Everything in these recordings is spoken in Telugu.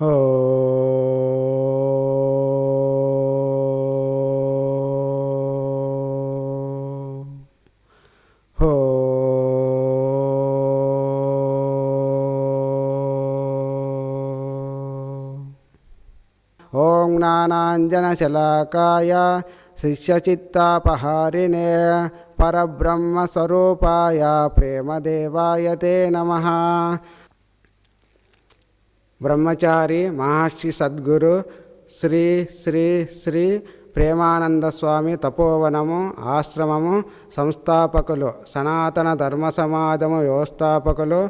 हो ॐनाञ्जनशलाकाय शिष्यचित्तापहारिणे परब्रह्मस्वरूपाय प्रेमदेवाय ते नमः। బ్రహ్మచారి మహర్షి సద్గురు శ్రీ శ్రీ శ్రీ ప్రేమానంద స్వామి తపోవనము ఆశ్రమము సంస్థాపకులు సనాతన ధర్మ సమాజము వ్యవస్థాపకులు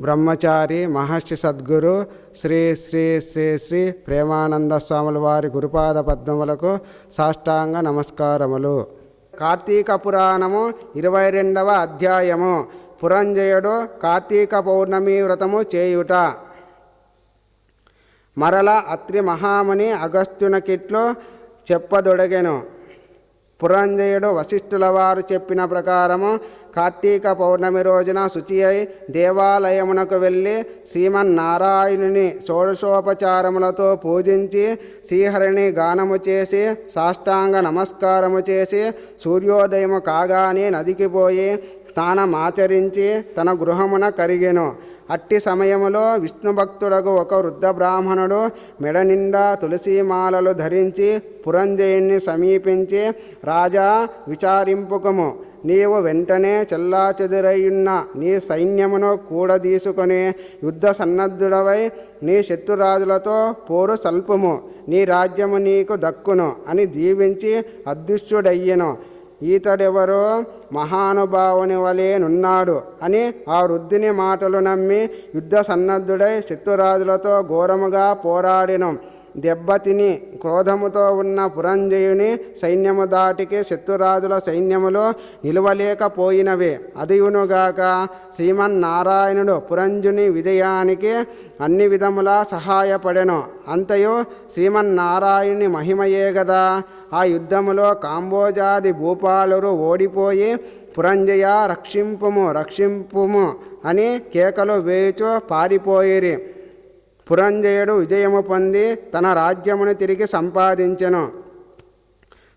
బ్రహ్మచారి మహర్షి సద్గురు శ్రీ శ్రీ శ్రీ శ్రీ ప్రేమానంద స్వాముల వారి గురుపాద పద్మములకు సాష్టాంగ నమస్కారములు. కార్తీక పురాణము ఇరవై రెండవ అధ్యాయము. పురంజయుడు కార్తీక పౌర్ణమి వ్రతము చేయుట. మరల అత్రి మహాముని అగస్త్యునకిట్లు చెప్పదొడగెను. పురంజయుడు వశిష్ఠుల వారు చెప్పిన ప్రకారము కార్తీక పౌర్ణమి రోజున శుచి అయి దేవాలయమునకు వెళ్ళి శ్రీమన్నారాయణుని షోడశోపచారములతో పూజించి శ్రీహరిని గానము చేసి సాష్టాంగ నమస్కారము చేసి సూర్యోదయము కాగానే నదికి పోయి స్నానమాచరించి తన గృహమున కరిగెను. అట్టి సమయములో విష్ణు భక్తుడకు ఒక వృద్ధ బ్రాహ్మణుడు మెడ నిండా తులసీమాలలు ధరించి పురంజయుణ్ణి సమీపించి రాజా విచారింపుకము. నీవు వెంటనే చెల్లాచెదురయ్యున్న నీ సైన్యమును కూడదీసుకొని యుద్ధ సన్నద్ధుడవై నీ శత్రురాజులతో పోరు సల్పుము. నీ రాజ్యము నీకు దక్కును అని దీవించి అదృశ్యుడయ్యను. ఈతడెవరో మహానుభావుని వలెనున్నాడు అని ఆ వృద్ధుని మాటలు నమ్మి యుద్ధ సన్నద్ధుడై శత్రురాజులతో ఘోరముగా పోరాడినం. దెబ్బతిని క్రోధముతో ఉన్న పురంజయుని సైన్యము దాటికి శత్రురాజుల సైన్యములో నిలవలేకపోయినవే. అదియునుగాక శ్రీమన్నారాయణుడు పురంజుని విజయానికి అన్ని విధములా సహాయపడెను. అంతయు శ్రీమన్నారాయణుని మహిమయే గదా. ఆ యుద్ధములో కాంబోజాది భూపాలురు ఓడిపోయి పురంజయ రక్షింపుము రక్షింపుము అని కేకలు వేయుచు పారిపోయిరి. పురంజయుడు విజయము పొంది తన రాజ్యమును తిరిగి సంపాదించెను.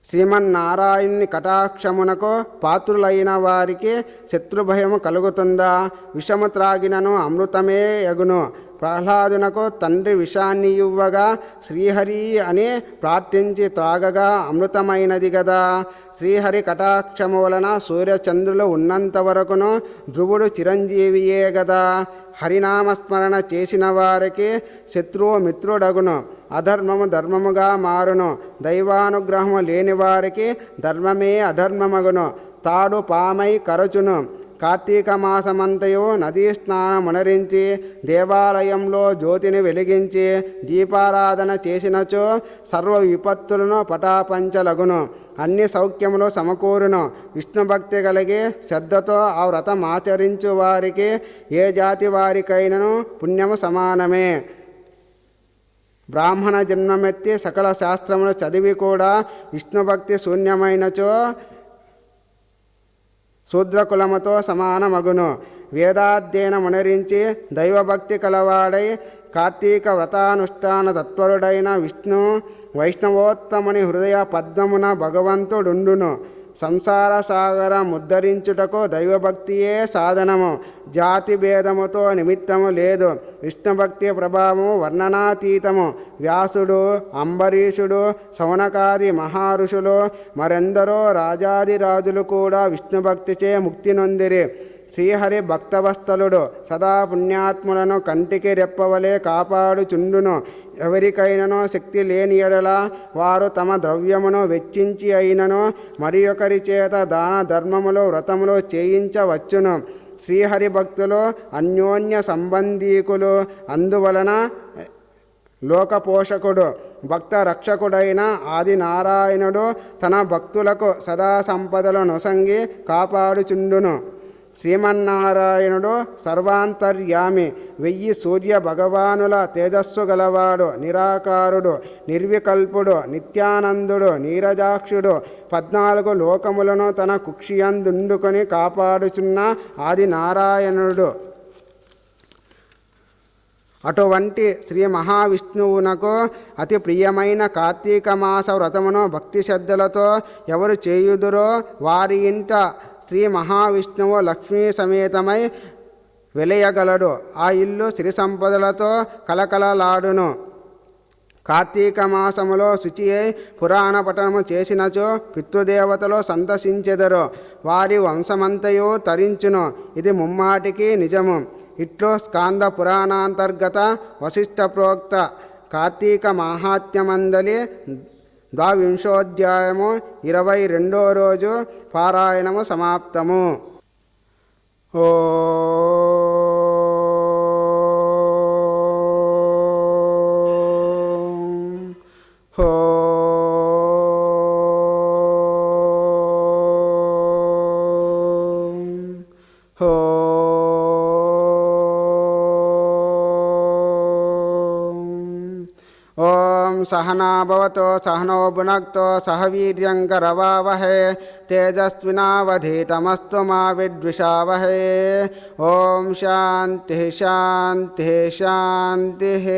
శ్రీమన్నారాయణుని కటాక్షమునకు పాత్రులైన వారికి శత్రుభయము కలుగుతుందా? విషము త్రాగినను అమృతమే యగును ప్రహ్లాదునకు తండ్రి విషాన్ని ఇవ్వగా శ్రీహరి అని ప్రార్థించి త్రాగగా అమృతమైనది కదా శ్రీహరి కటాక్షము వలన సూర్యచంద్రులు ఉన్నంత వరకును ధ్రువుడు చిరంజీవియే గదా. హరినామస్మరణ చేసిన వారికి శత్రువు మిత్రుడగును అధర్మము ధర్మముగా మారును దైవానుగ్రహము లేని వారికి ధర్మమే అధర్మమగును తాడు పామై కరచును. కార్తీక మాసమంతయు నదీ స్నానమునరించి దేవాలయంలో జ్యోతిని వెలిగించి దీపారాధన చేసినచో సర్వ విపత్తులను పటాపంచలగును. అన్ని సౌఖ్యములు సమకూరును. విష్ణుభక్తి కలిగి శ్రద్ధతో ఆ వ్రతం ఆచరించు వారికి ఏ జాతి వారికైనను పుణ్యము సమానమే. బ్రాహ్మణ జన్మమెత్తి సకల శాస్త్రములు చదివి కూడా విష్ణుభక్తి శూన్యమైనచో శూద్రకులముతో సమానమగును. వేదాధ్యయనమునరించి దైవభక్తి కలవాడై కార్తీక వ్రతానుష్ఠాన తత్వరుడైన విష్ణు వైష్ణవోత్తముని హృదయ పద్మమున భగవంతుడుండును. సంసార సాగరం ముద్దరించుటకు దైవభక్తియే సాధనము. జాతి భేదముతో నిమిత్తము లేదు. విష్ణుభక్తి ప్రభావము వర్ణనాతీతము. వ్యాసుడు అంబరీషుడు సౌనకాది మహారుషులు మరెందరో రాజాదిరాజులు కూడా విష్ణుభక్తిచే ముక్తి నొందిరి. శ్రీహరి భక్తవస్తలుడు సదా పుణ్యాత్ములను కంటికి రెప్పవలే కాపాడుచుండును ఎవరికైనను శక్తి లేని ఎడల వారు తమ ద్రవ్యమును వెచ్చించి అయినను మరి ఒకరి చేత దాన ధర్మములు వ్రతములు చేయించవచ్చును. శ్రీహరి భక్తులు అన్యోన్య సంబంధీకులు అందువలన లోకపోషకుడు భక్త రక్షకుడైన ఆదినారాయణుడు తన భక్తులకు సదా సంపదలను నొసంగి కాపాడుచుండును. శ్రీమన్నారాయణుడు సర్వాంతర్యామి వెయ్యి సూర్య భగవానుల తేజస్సు గలవాడు నిరాకారుడు నిర్వికల్పుడు నిత్యానందుడు నీరజాక్షుడు పద్నాలుగు లోకములను తన కుక్షియందుండుకొని కాపాడుచున్న ఆది నారాయణుడు అటువంటి శ్రీ మహావిష్ణువునకు అతి ప్రియమైన కార్తీక మాస వ్రతమును భక్తి శ్రద్ధలతో ఎవరు చేయుదురో వారి ఇంట శ్రీ మహావిష్ణువు లక్ష్మీ సమేతమై వెలయగలడు. ఆ ఇల్లు సిరి సంపదలతో కలకలలాడును. కార్తీక మాసములో శుచి అయి పురాణ పఠనము చేసినచో పితృదేవతలు సందర్శించెదరు వారి వంశమంతయు తరించును. ఇది ముమ్మాటికి నిజము. ఇట్లో స్కాంద పురాణాంతర్గత వశిష్ఠ ప్రోక్త కార్తీక మాహాత్మ్యమందలి ద్వావింశోధ్యాయము ఇరవై రెండో రోజు పారాయణము సమాప్తము. ఓ హో सहनाभवत सहनो भुनक्तो सह वीर्यङ्करवावहे तेजस्विनावधीतमस्तु मा शाति शाति शाति शान्तिः शान्तिः।